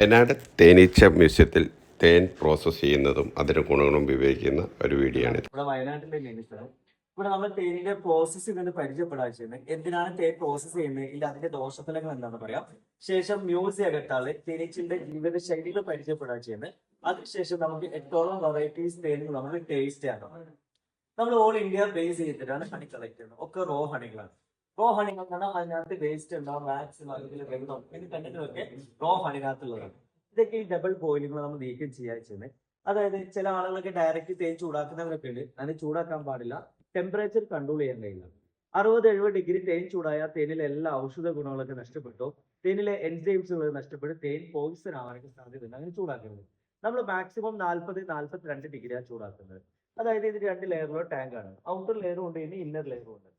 വയനാട് തേനീച്ച മ്യൂസിയത്തിൽ തേൻ പ്രോസസ് ചെയ്യുന്നതും അതിന്റെ ഗുണങ്ങളും വിവരിക്കുന്ന ഒരു വീഡിയോ ആണ് ഇവിടെ വയനാട്ടിലെ തന്നെയാണ് സ്ഥലം. ഇവിടെ നമ്മൾ തേനിന്റെ പ്രോസസ്സ് ഇങ്ങനെ പരിചയപ്പെടാൻ ചെയ്യുന്നത് എന്തിനാണ് തേൻ പ്രോസസ്സ് ചെയ്യുന്നത്? ഇല്ല അതിന്റെ ദോഷഫലങ്ങൾ എന്താണെന്ന് പറയാം. ശേഷം മ്യൂസിയം അകത്താൾ തേനീച്ചിന്റെ ജീവിത ശൈലികൾ പരിചയപ്പെടാൻ ചെയ്യുന്നത്. അതിനുശേഷം നമുക്ക് എട്ടോളം വെറൈറ്റീസ് തേനുകൾ നമുക്ക് ടേസ്റ്റ് ചെയ്യാൻ നമ്മൾ ഓൾ ഇന്ത്യ ബേസ് ചെയ്തിട്ടാണ് ഹണി കളക്ട് ചെയ്യുന്നത്. ഒക്കെ റോ ഹണികളാണ് റോ ഹണികൾ അതിനകത്ത് വേസ്റ്റ് ഉണ്ടാവും വാക്സ് അല്ലെങ്കിൽ വെള്ളം കണ്ടിട്ടൊക്കെ റോ ഹണിനകത്തുള്ളതാണ് ഇതൊക്കെ ഈ ഡബിൾ ബോയിലിംഗ് നമ്മൾ നീക്കം ചെയ്യാൻ ചെയ്യുന്നത് അതായത് ചില ആളുകളൊക്കെ ഡയറക്റ്റ് തേൻ ചൂടാക്കുന്നവരൊക്കെ ഉണ്ട്. അതിന് ചൂടാക്കാൻ പാടില്ല. ടെമ്പറേച്ചർ കൺട്രോൾ ചെയ്യാൻ കഴിയില്ല. അറുപത് എഴുപത് ഡിഗ്രി തേൻ ചൂടായാൽ തേനിലെ എല്ലാ ഔഷധ ഗുണങ്ങളൊക്കെ നഷ്ടപ്പെട്ടു. തേനിലെ എൻസൈംസുകൾ നഷ്ടപ്പെട്ട്. തേൻ പോയിസൺ ആവാനൊക്കെ സാധ്യതയുണ്ട്. അങ്ങനെ ചൂടാക്കുന്നത് നമ്മൾ മാക്സിമം നാൽപ്പത് നാൽപ്പത്തിരണ്ട് ഡിഗ്രിയാണ് ചൂടാക്കുന്നത്. അതായത് ഇത് രണ്ട് ലെയറിലുള്ള ടാങ്കാണ് ഔട്ടർ ലെയറും ഉണ്ട് ഇനി ഇന്നർ ലെയറും ഉണ്ട്.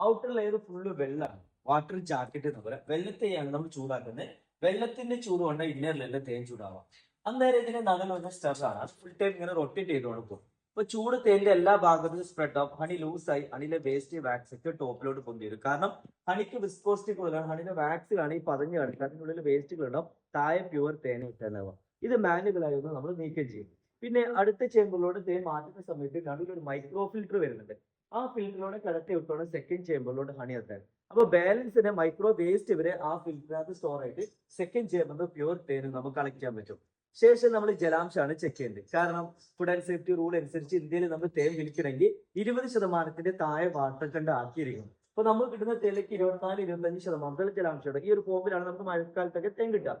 ഔട്ടർ ലെയർ ഫുള്ള് വെള്ളമാണ് വാട്ടർ ജാക്കറ്റ് എന്ന് പറയാം. വെള്ളത്തെയാണ് നമ്മൾ ചൂടാക്കുന്നത്. വെള്ളത്തിന്റെ ചൂട് കൊണ്ട് ഇന്നർ ലെയറിൽ തേൻ ചൂടാവാം. അന്നേരം ഇതിന്റെ നഗൽ വന്ന ആണ്. അത് ഫുൾ ടൈം ഇങ്ങനെ റൊട്ടേറ്റ് ചെയ്തുകൊണ്ട് പോകും. അപ്പൊ ചൂട് തേന്റെ എല്ലാ ഭാഗത്തും സ്പ്രെഡ് ആവും. ഹണി ലൂസായി ഹണിയിലെ വേസ്റ്റ് വാക്സ് ഒക്കെ ടോപ്പിലോട്ട് പൊന്തി വരും കാരണം ഹണിക്ക് വിസ്കോസിറ്റി കൂടുതലാണ്. ഹണിയുടെ വാക്സ് ആണ് ഈ പതഞ്ഞ് കാണിക്കുക അതിനുള്ളിൽ വേസ്റ്റുകൾ ഉണ്ടാവും. താഴെ പ്യുവർ തേൻ കിട്ടാനാവുക ഇത് ഒന്ന് നമ്മൾ നീക്കം ചെയ്യും. പിന്നെ അടുത്ത ചേമ്പറിലോട്ട് തേൻ മാറ്റുന്ന സമയത്ത് നടുവിൽ ഒരു മൈക്രോ ഫിൽറ്റർ വരുന്നുണ്ട്. ആ ഫിൽറ്ററിലൂടെ കടത്തി വിട്ടോണ്ട് സെക്കൻഡ് ചേമ്പറിലോട്ട് ഹണി എത്താൻ അപ്പൊ ബാലൻസിന് മൈക്രോ വേസ്റ്റ് വരെ ആ ഫിൽറ്ററിനകത്ത് സ്റ്റോർ ആയിട്ട് സെക്കൻഡ് ചേമ്പറിൽ പ്യുവർ തേന് നമുക്ക് കളക്ട് ചെയ്യാൻ പറ്റും. ശേഷം നമ്മൾ ജലാംശമാണ് ചെക്ക് ചെയ്യേണ്ടത്. കാരണം ഫുഡ് ആൻഡ് സേഫ്റ്റി റൂൾ അനുസരിച്ച് ഇന്ത്യയിൽ നമ്മൾ തേൻ വിൽക്കണമെങ്കിൽ ഇരുപത് ശതമാനത്തിന്റെ താഴെ വാട്ടർ കണ്ട് ആക്കിയിരിക്കും അപ്പൊ നമ്മൾ കിട്ടുന്ന തേനിലേക്ക് ഇരുപത്തിനാല് ഇരുപത്തഞ്ച് ശതമാനത്തിൽ ജലാംശമുണ്ട്. ഈ ഒരു ഫോമിലാണ് നമുക്ക് മഴക്കാലത്തൊക്കെ തേൻ കിട്ടുക.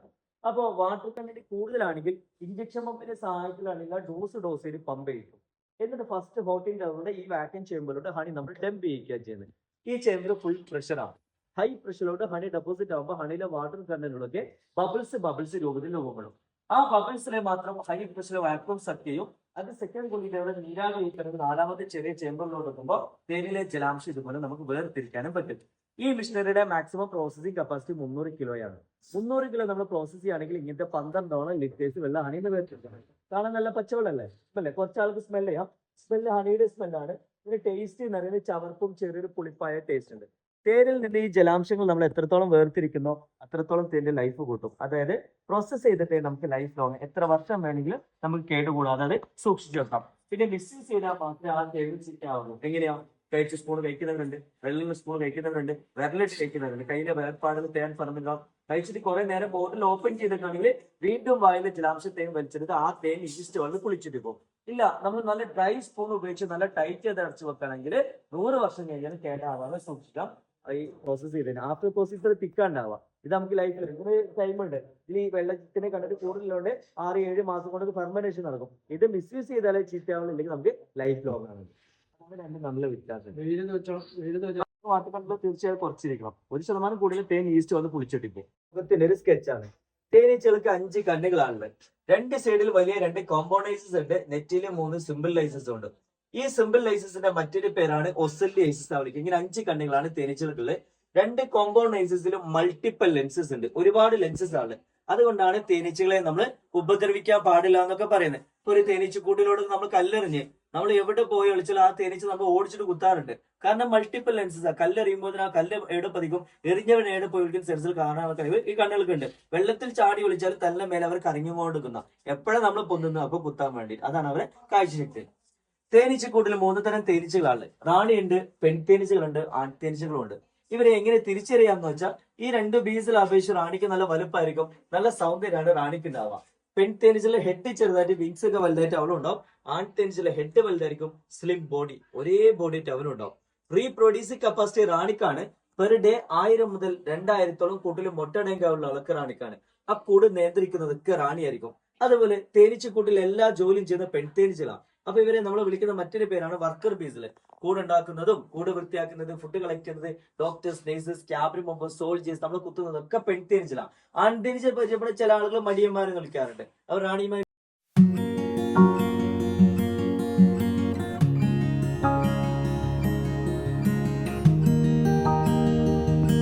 അപ്പോൾ വാട്ടർ കണ്ടന്റ് കൂടുതലാണെങ്കിൽ ഇഞ്ചക്ഷൻ പമ്പിന്റെ സഹായത്തിലാണെങ്കിൽ ആ ഡോസ് ഡോസിൽ പമ്പ് ചെയ്യും. എന്നിട്ട് ഫസ്റ്റ് ഫോർട്ടീൻ അവറുടെ ഈ വാക്യൂം ചേമ്പറിലോട്ട് ഹണി നമ്മൾ ഡംപ് ചെയ്യിക്കുക ചെയ്യുന്നത്. ഈ ചേമ്പർ ഫുൾ പ്രഷറാണ് ഹൈ പ്രഷറിലോട്ട് ഹണി ഡെപ്പോസിറ്റ് ആകുമ്പോൾ ഹണിയിലെ വാട്ടർ കണ്ടനുകളൊക്കെ ബബിൾസ് ബബിൾസ് രൂപത്തിൽ രൂപപ്പെടും. ആ ബബിൾസിനെ മാത്രം ഹൈ പ്രഷർ വാക്യൂം സെറ്റ് ചെയ്യും. അത് സെക്കൻഡ് കുളിയിലൂടെ നീരാവി നാലാമത്തെ ചെറിയ ചേമ്പറിലോട്ട് എത്തുമ്പോൾ തേനിലെ ജലാംശം ഇതുപോലെ നമുക്ക് വേർതിരിക്കാനും പറ്റും. ഈ മിഷനറിയുടെ മാക്സിമം പ്രോസസിംഗ് കപ്പാസിറ്റി മുന്നൂറ് കിലോയാണ് മുന്നൂറ് കിലോ നമ്മൾ പ്രോസസ് ചെയ്യുകയാണെങ്കിൽ ഇങ്ങനത്തെ പന്ത്രണ്ടോളം ലിറ്റേഴ്സ് വെള്ളം ഹണിന്ന് വേർതിരിക്കണം കാണാൻ നല്ല പച്ചവെള്ളല്ലേ? അല്ലേ കുറച്ച് ആൾക്ക് സ്മെൽ ചെയ്യാം സ്മെല്ല് ഹണിയുടെ സ്മെല്ലാണ് ഇതിന് ടേസ്റ്റ് എന്ന് പറയുന്നത് ചവർപ്പും ചെറിയൊരു പുളിപ്പായ ടേസ്റ്റ് ഉണ്ട്. തേനിൽ നിന്ന് ഈ ജലാംശങ്ങൾ നമ്മൾ എത്രത്തോളം വേർതിരിക്കുന്നോ അത്രത്തോളം തേന്റെ ലൈഫ് കൂട്ടും. അതായത് പ്രോസസ്സ് ചെയ്തിട്ട് നമുക്ക് ലൈഫ് ലോങ് എത്ര വർഷം വേണമെങ്കിലും നമുക്ക് കേടുകൂടാതെ അത് സൂക്ഷിച്ചു വെക്കാം. പിന്നെ മിസ്യൂസ് ചെയ്താൽ മാത്രമേ ആ തേൻ ചിറ്റാവുള്ളൂ എങ്ങനെയാ? കഴിച്ച സ്പൂൺ കഴിക്കുന്നവരുണ്ട് വെള്ളം സ്പൂൺ കഴിക്കുന്നവരുണ്ട് വിരലിട്ട് കഴിക്കുന്നവരുണ്ട് കയ്യിലെ വേർപ്പാടുകൾ തേൻ പറഞ്ഞിട്ടുണ്ടാവും കഴിച്ചിട്ട് കുറെ നേരം ബോട്ടിൽ ഓപ്പൺ ചെയ്തിട്ടുണ്ടെങ്കിൽ വീണ്ടും വായിലെ ജലാംശ തേൻ വലിച്ചെടുത്ത് ആ തേൻ ഇജിസ്റ്റ് വന്ന് കുളിച്ചിട്ട് പോകും. ഇല്ല നമ്മൾ നല്ല ഡ്രൈ സ്പൂൺ ഉപയോഗിച്ച് നല്ല ടൈറ്റ് ചെയ്ത് അടച്ചു വെക്കുകയാണെങ്കിൽ നൂറ് വർഷം കഴിഞ്ഞാൽ കേടാവാതെ സൂക്ഷിക്കാം. ഈ പ്രോസസ്സ് ചെയ്തതിന്. ആഫ്റ്റർ പ്രോസസ് തിക്കാണ്ടാവുക ഇത് നമുക്ക് ലൈഫിൽ ഇതിന് ഉണ്ട്. ഇത് ഈ വെള്ളത്തിനെ കണ്ടിട്ട് കൂടുതലുണ്ട് ആറ് ഏഴ് മാസം കൊണ്ട് ഫെർമനേഷൻ നടക്കും. ഇത് മിസ്യൂസ് ചെയ്താലേ ചീത്തയാവുന്നില്ലെങ്കിൽ നമുക്ക് ലൈഫ് ലോങ് ആണ്. നല്ല വ്യത്യാസം തീർച്ചയായും കുറച്ചിരിക്കണം. ഒരു ശതമാനം കൂടുതൽ തേൻ ഈസ്റ്റ് വന്ന് പുളിച്ചിട്ടിപ്പോ മുഖത്തിന്റെ ഒരു സ്കെച്ചാണ് തേനീച്ചകൾക്ക് അഞ്ച് കണ്ണുകളാണുള്ളത്. രണ്ട് സൈഡിൽ വലിയ രണ്ട് കോമ്പൗണ്ടൈസസ് ഉണ്ട്. നെറ്റിൽ മൂന്ന് സിമ്പിൾ ലൈസസ് ഉണ്ട്. ഈ സിമ്പിൾ ലൈസസിന്റെ മറ്റൊരു പേരാണ് ഒസല്ലിഐസസ് വിളിക്കുക ഇങ്ങനെ അഞ്ച് കണ്ണുകളാണ് തേനീച്ചകൾക്കുള്ളത്. രണ്ട് കോമ്പൗണ്ട് ലെൻസസിലും മൾട്ടിപ്പിൾ ലെൻസസ് ഉണ്ട്. ഒരുപാട് ലെൻസസ് ആണ്. അതുകൊണ്ടാണ് തേനീച്ചകളെ നമ്മൾ ഉപദ്രവിക്കാൻ പാടില്ല എന്നൊക്കെ പറയുന്നത്. ഇപ്പൊ ഒരു തേനീച്ച കൂട്ടിലോട് നമ്മൾ കല്ലെറിഞ്ഞ് നമ്മൾ എവിടെ പോയി ഒളിച്ചാൽ ആ തേനീച്ച നമ്മൾ ഓടിച്ചിട്ട് കുത്താറുണ്ട്. കാരണം മൾട്ടിപ്പിൾ ലെൻസസ് കല്ലെറിയുമ്പോൾ ആ കല്ല് എവിടെ പതിക്കും? എറിഞ്ഞവൻ എവിടെ പോയി സെൻസിൽ കാണാനുള്ള കഴിവ് ഈ കണ്ണുകൾക്ക് ഉണ്ട്. വെള്ളത്തിൽ ചാടി ഒളിച്ചാൽ തന്നെ മേലെ അവർ കറങ്ങിക്കൊണ്ടിരിക്കുന്ന എപ്പോഴും നമ്മൾ പൊന്നുന്നു അപ്പൊ കുത്താൻ വേണ്ടി അതാണ് അവരെ കാഴ്ചശക്തി. തേനീച്ചക്കൂട്ടിൽ മൂന്ന് തരം തേനീച്ചകളാണ് റാണിയുണ്ട് പെൺ തേനീച്ചകളുണ്ട് ആൺ തേനീച്ചകളുണ്ട് ഇവരെ എങ്ങനെ തിരിച്ചറിയാന്ന് വെച്ചാൽ ഈ രണ്ട് ബീസിൽ അപേക്ഷിച്ച് റാണിക്ക് നല്ല വലുപ്പമായിരിക്കും നല്ല സൗന്ദര്യമാണ് റാണിക്ക് ഉണ്ടാവുക പെൺ തേനീച്ചയിലെ ഹെഡ് ചെറുതായിട്ട് വിങ്സ് ഒക്കെ വലുതായിട്ട് അവളും ഉണ്ടാവും. ആൺ തേനീച്ചയിലെ ഹെഡ് വലുതായിരിക്കും സ്ലിം ബോഡി ഒരേ ബോഡി അവനും ഉണ്ടാവും. റീപ്രൊഡ്യൂസിംഗ് കപ്പാസിറ്റി റാണിക്കാണ്. പെർ ഡേ ആയിരം മുതൽ രണ്ടായിരത്തോളം കൂട്ടിൽ മുട്ടടേങ്കാവുള്ള ആൾക്ക് റാണിക്കാണ്. ആ കൂട് നിയന്ത്രിക്കുന്നതൊക്കെ റാണിയായിരിക്കും. അതുപോലെ തേനീച്ചക്കൂട്ടിൽ എല്ലാ ജോലിയും ചെയ്യുന്ന പെൺ തേനീച്ചകളാണ്. അപ്പൊ ഇവരെ നമ്മൾ വിളിക്കുന്ന മറ്റൊരു പേരാണ് വർക്കർ ബീസിൽ കൂട് ഉണ്ടാക്കുന്നതും കൂട് വൃത്തിയാക്കുന്നതും ഫുഡ് കളക്ട് ചെയ്യുന്നത് doctors nurses cabin members soldiers നമ്മൾ കുത്തുന്നതൊക്കെ പെൺതിരിച്ചിലാണ്. പെൺ തേനീച്ചലാണ് ആൺ തേനീച്ച പരിചയപ്പെടുന്ന ചില ആളുകൾ മടിയന്മാരെ വിളിക്കാറുണ്ട്. അവർ റാണിയുമായി